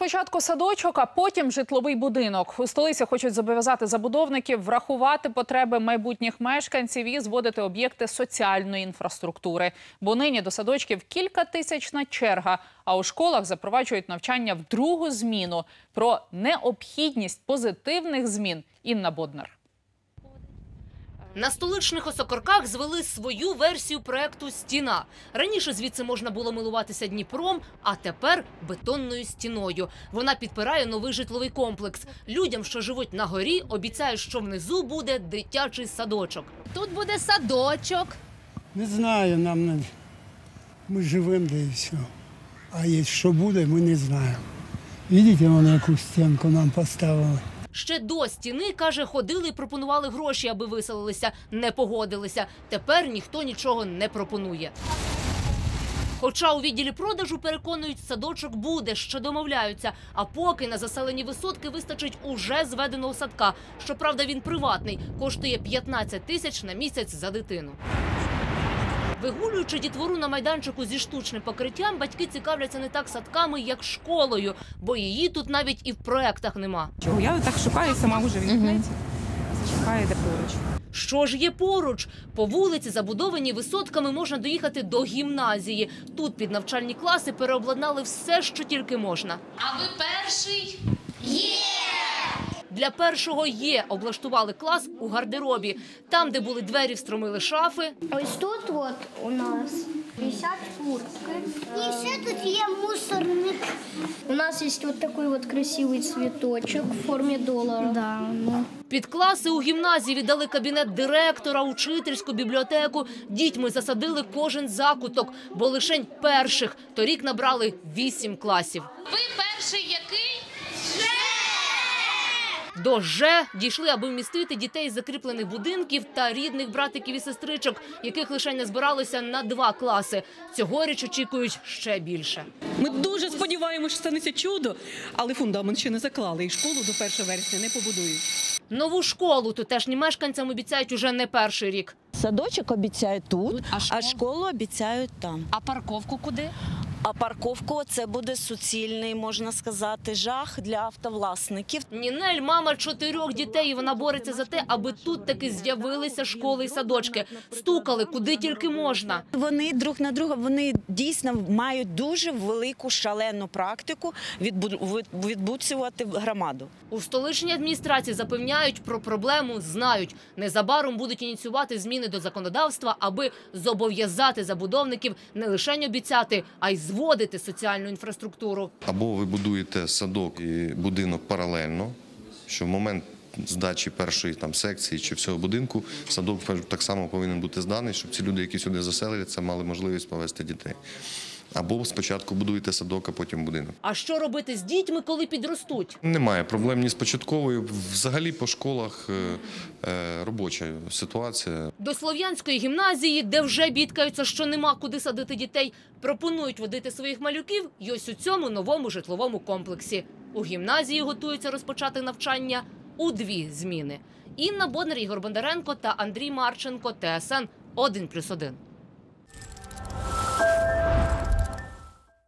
Спочатку садочок, а потім житловий будинок. У столиці хочуть зобов'язати забудовників врахувати потреби майбутніх мешканців і зводити об'єкти соціальної інфраструктури. Бо нині до садочків кількатисячна черга, а у школах запроваджують навчання в другу зміну. Про необхідність позитивних змін Інна Боднар. На столичних осокорках звели свою версію проекту Стіна. Раніше звідси можна було милуватися Дніпром, а тепер бетонною стіною. Вона підпирає новий житловий комплекс. Людям, що живуть на горі, обіцяють, що внизу буде дитячий садочок. Тут буде садочок. Не знаю, нам не... ми живемо де і все. А є, що буде, ми не знаємо. Видите, вон яку стінку нам поставили. Ще до стіни, каже, ходили і пропонували гроші, аби виселилися. Не погодилися. Тепер ніхто нічого не пропонує. Хоча у відділі продажу переконують, садочок буде, що домовляються. А поки на заселені висотки вистачить уже зведеного садка. Щоправда, він приватний, коштує 15 тисяч на місяць за дитину. Вигулюючи дітвору на майданчику зі штучним покриттям, батьки цікавляться не так садками, як школою, бо її тут навіть і в проектах нема. Чого? Я так шукаю сама вже в інтернеті. Шукаю де поруч. Що ж є поруч? По вулиці, забудовані висотками, можна доїхати до гімназії. Тут під навчальні класи переобладнали все, що тільки можна. А ви перший? Є! Для першого є облаштували клас у гардеробі. Там, де були двері, встромили шафи. Ось тут от у нас висять куртки. І ще тут є мусорник. У нас є вот такой вот красивый цветочек в формі долара. Да, ну. Під класи у гімназії віддали кабінет директора, учительську бібліотеку. Дітьми засадили кожен закуток, бо лишень перших торік набрали вісім класів. Ви перший який? До Ж дійшли, аби вмістити дітей з закріплених будинків та рідних братиків і сестричок, яких лише не збиралося на два класи. Цьогоріч очікують ще більше. Ми дуже сподіваємося, що станеться чудо, але фундамент ще не заклали, і школу до 1 вересня не побудують. Нову школу тутешнім мешканцям обіцяють уже не перший рік. Садочок обіцяють тут, А а школу обіцяють там. А парковку куди? А парковку це буде суцільний, можна сказати, жах для автовласників. Нінель, мама чотирьох дітей, і вона бореться за те, аби тут таки з'явилися школи і садочки. Стукали куди тільки можна. Вони друг на друга вони дійсно мають дуже велику шалену практику відбу- від- відбуцювати громаду. У столичній адміністрації запевняють про проблему, знають. Незабаром будуть ініціювати зміни до законодавства, аби зобов'язати забудовників не лише обіцяти, а й зводити соціальну інфраструктуру. Або ви будуєте садок і будинок паралельно, що в момент здачі першої там секції чи всього будинку садок так само повинен бути зданий, щоб ці люди, які сюди заселяться, мали можливість повезти дітей. Або спочатку будуєте садок, а потім будинок. А що робити з дітьми, коли підростуть? Немає проблем ні з початковою. Взагалі по школах е, е, робоча ситуація. До Слов'янської гімназії, де вже бідкаються, що нема куди садити дітей, пропонують водити своїх малюків і ось у цьому новому житловому комплексі. У гімназії готуються розпочати навчання у дві зміни. Інна Боднар, Ігор Бондаренко та Андрій Марченко, ТСН 1+,1.